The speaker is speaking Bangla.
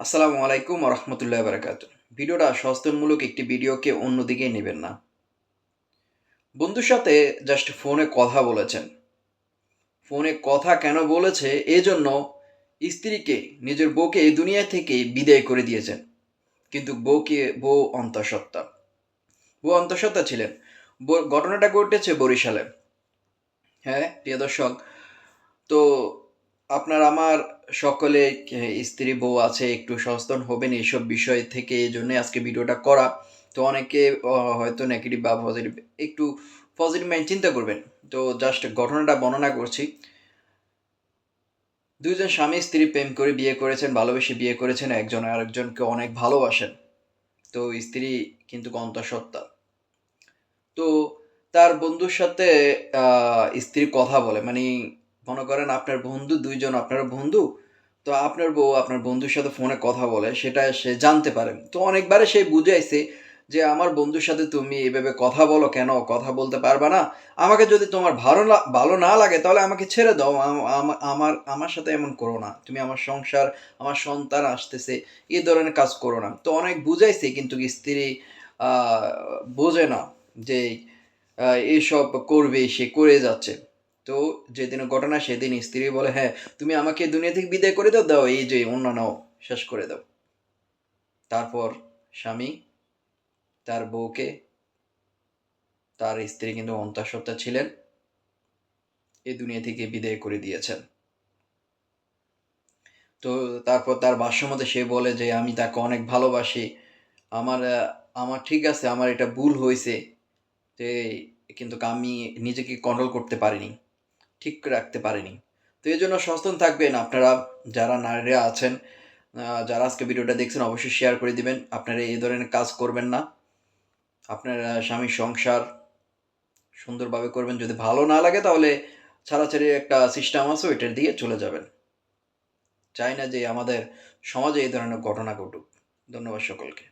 আসসালামু আলাইকুম রহমতুল্লাহ বারাকাত ভিডিওটা সচেতনমূলক একটি ভিডিওকে অন্যদিকে নেবেন না। বন্ধুর সাথে জাস্ট ফোনে কথা বলেছেন। ফোনে কথা কেন বলেছে? এজন্য স্ত্রীকে নিজের বউকে এই দুনিয়া থেকে বিদায় করে দিয়েছেন। কিন্তু বউকে, বউ অন্তঃসত্ত্বা। বউ অন্তঃসত্ত্বা ছিলেন। ঘটনাটা ঘটেছে বরিশালে। হ্যাঁ প্রিয় দর্শক, তো আপনার আমার সকলে স্ত্রী বউ আছে, একটু সচেতন হবেন এইসব বিষয় থেকে এই জন্য আজকে ভিডিওটা করা। তো অনেকে হয়তো নেগেটিভ বা পজিটিভ একটু পজিটিভ মাইন্ড চিন্তা করবেন। তো জাস্ট ঘটনাটা বর্ণনা করছি। দুইজন স্বামী স্ত্রী প্রেম করে বিয়ে করেছেন, ভালোবেসে বিয়ে করেছেন, একজন আরেকজনকে অনেক ভালোবাসেন। তো স্ত্রী কিন্তু অন্তঃসত্ত্বা তো তার বন্ধুর সাথে স্ত্রী কথা বলে মানে মনে করেন আপনার বন্ধু দুইজন আপনার বন্ধু, তো আপনার বউ আপনার বন্ধুর সাথে ফোনে কথা বলে, সেটা সে জানতে পারে। তো অনেকবারে সে বুঝাইছে যে, আমার বন্ধুর সাথে তুমি এভাবে কথা বলো কেন? কথা বলতে পারবা না। আমাকে যদি তোমার ভালো ভালো না লাগে, তাহলে আমাকে ছেড়ে দাও। আম- আম- আমার আমার সাথে এমন করো না। তুমি আমার সংসার, আমার সন্তান আসতেছে এই ধরনের কাজ করো না। তো অনেক বুঝাইছে, কিন্তু স্ত্রী বোঝে না যে এইসব করবে, সে করে যাচ্ছে। তো যেদিন ঘটনা সেদিন স্ত্রী বলে হ্যাঁ তুমি আমাকে দুনিয়া থেকে বিদায় করে দাও দাও, এই যে, অন্য নাও, শেষ করে দাও। তারপর স্বামী তার বউকে, তার স্ত্রী কিন্তু অন্তঃসত্ত্বা ছিলেন, এই দুনিয়া থেকে বিদায় করে দিয়েছেন। তো তারপর তার ভাষ্যমতে সে বলে যে, আমি তাকে অনেক ভালোবাসি। আমার আমার ঠিক আছে, আমার এটা ভুল হয়েছে। যে কিন্তু আমি নিজেকে কন্ট্রোল করতে পারিনি। ঠিক রাখতে পারেনি। তো এই জন্য সচেতন থাকবেন আপনারা, যারা নারীরা আছেন যারা আজকে ভিডিওটা দেখছেন, অবশ্যই শেয়ার করে দিবেন। আপনারা এই ধরনের কাজ করবেন না। আপনার স্বামীর সংসার সুন্দরভাবে করবেন। যদি ভালো না লাগে, তাহলে ছাড়াছাড়ির একটা সিস্টেম আছে ওইটার দিয়ে চলে যাবেন। চাই না যে আমাদের সমাজে এই ধরনের ঘটনা ঘটুক। ধন্যবাদ সকলকে।